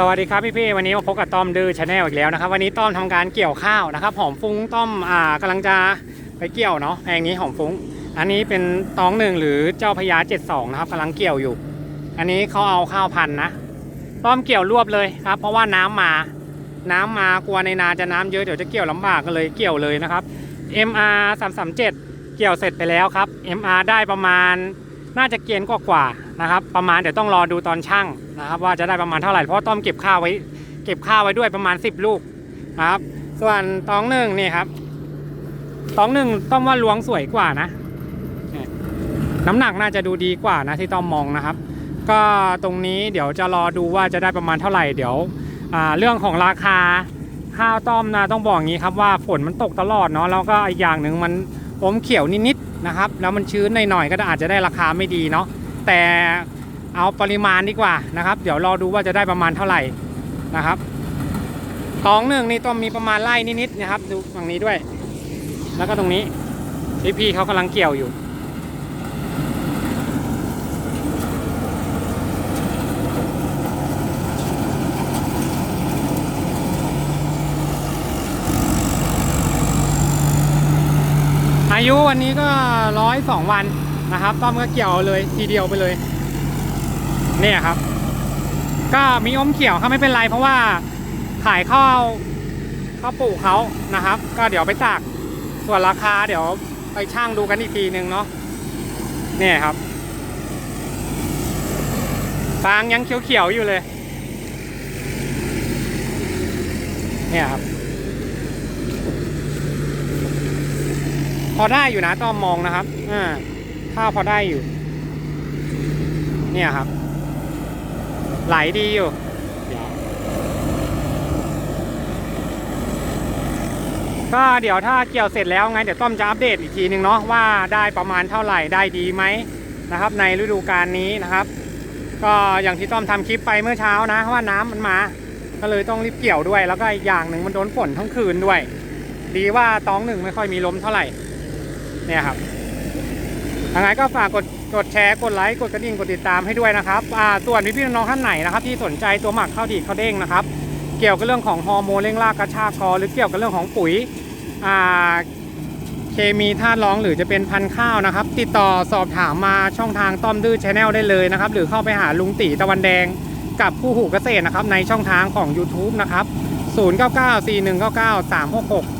สวัสดีครับพี่พี่ๆวันนี้มาพบกับต้อมดื้อชาแนลอีกแล้วนะครับวันนี้ต้อมทำการเกี่ยวข้าวนะครับหอมฟุ้งต้อมอ่ากำลังจะไปเกี่ยวเนาะแปลงนี้หอมฟุ้ง อันนี้เป็นตองหนึ่งหรือเจ้าพญาเจ็ดสองนะครับกำลังเกี่ยวอยู่ อันนี้เขาเอาข้าวพันนะต้อมเกี่ยวรวบเลยครับ เพราะว่าน้ำมา น้ำมากลัวในนาจะน้ำเยอะเดี๋ยวจะเกี่ยวลำบากก็เลยเกี่ยวเลยนะครับ MR 337 เกี่ยวเสร็จไปแล้วครับ MR ได้ประมาณ น่าจะเกียนกว่าๆนะครับ ประมาณเดี๋ยวต้องรอดูตอนช่างนะครับ ว่าจะได้ประมาณเท่าไหร่เพราะต้อมเก็บข้าวไว้ เก็บข้าวไว้ด้วยประมาณ 10 ลูกนะครับ ส่วนตองหนึ่งนี่ครับตองหนึ่งต้อมว่าล้วงสวยกว่านะน้ำหนักน่าจะดูดีกว่านะที่ต้อมมองนะครับ ก็ตรงนี้เดี๋ยวจะรอดูว่าจะได้ประมาณเท่าไหร่เดี๋ยวเรื่องของราคาข้าวต้อมนะต้องบอกงี้ครับว่าฝนมันตกตลอดเนาะแล้วก็อีกอย่างหนึ่งมันอมเขียวนิดๆ นะครับ แล้วมันชื้นหน่อยๆก็อาจจะได้ราคาไม่ดีเนาะแต่เอาปริมาณดีกว่านะครับ เดี๋ยวรอดูว่าจะได้ประมาณเท่าไหร่นะครับตองหนึ่งนี่ต้องมีประมาณไร่นิดๆนะครับ ดูฝั่งนี้ด้วย แล้วก็ตรงนี้พี่พี่ๆเขากำลังเกี่ยวอยู่ อายุวันนี้ก็ร้อยสองวันนะครับ ต้อมก็เกี่ยวเลยทีเดียวไปเลย เนี่ยครับ ก็มีอมเกี่ยวครับไม่เป็นไรเพราะว่าขายข้าวข้าวปลูกเขานะครับ ก็เดี๋ยวไปตากส่วนราคาเดี๋ยวไปช่างดูกันอีกทีหนึ่งเนาะเนี่ยครับฟางยังเขียวๆอยู่เลย เนี่ยครับ พอได้อยู่นะต้อมมองนะครับ อ่าข้าวพอได้อยู่ เนี่ยครับ ไหลดีอยู่ก็เดี๋ยวถ้าเกี่ยวเสร็จแล้วไงเดี๋ยวต้อมจะอัปเดตอีกทีนึงเนาะว่าได้ประมาณเท่าไหร่ได้ดีไหมนะครับ ในฤดูกาลนี้นะครับ ก็อย่างที่ต้อมทำคลิปไปเมื่อเช้านะว่าน้ำมันมา ก็เลยต้องรีบเกี่ยวด้วย แล้วก็อีกอย่างหนึ่งมันโดนฝนทั้งคืนด้วย ดีว่าตองหนึ่งไม่ค่อยมีลมเท่าไหร่ เนี่ยครับยังไงก็ฝากกดกดแชร์กดไลค์กดกระดิ่งกดติดตามให้ด้วยนะครับอ่าส่วนพี่ๆน้องๆท่านไหนนะครับ ที่สนใจตัวหมักข้าวดีดข้าวเด้งนะครับ เกี่ยวกับเรื่องของฮอร์โมนเร่งรากกระชากคอหรือเกี่ยวกับเรื่องของปุ๋ยอ่าเคมีธาตุรองหรือจะเป็นพันธุ์ข้าวนะครับ ติดต่อสอบถามมาช่องทางต้อมดื้อชาแนลได้เลยนะครับ หรือเข้าไปหาลุงตีตะวันแดงกับคู่หูเกษตรนะครับ ในช่องทางของ YouTube นะครับ 0994199366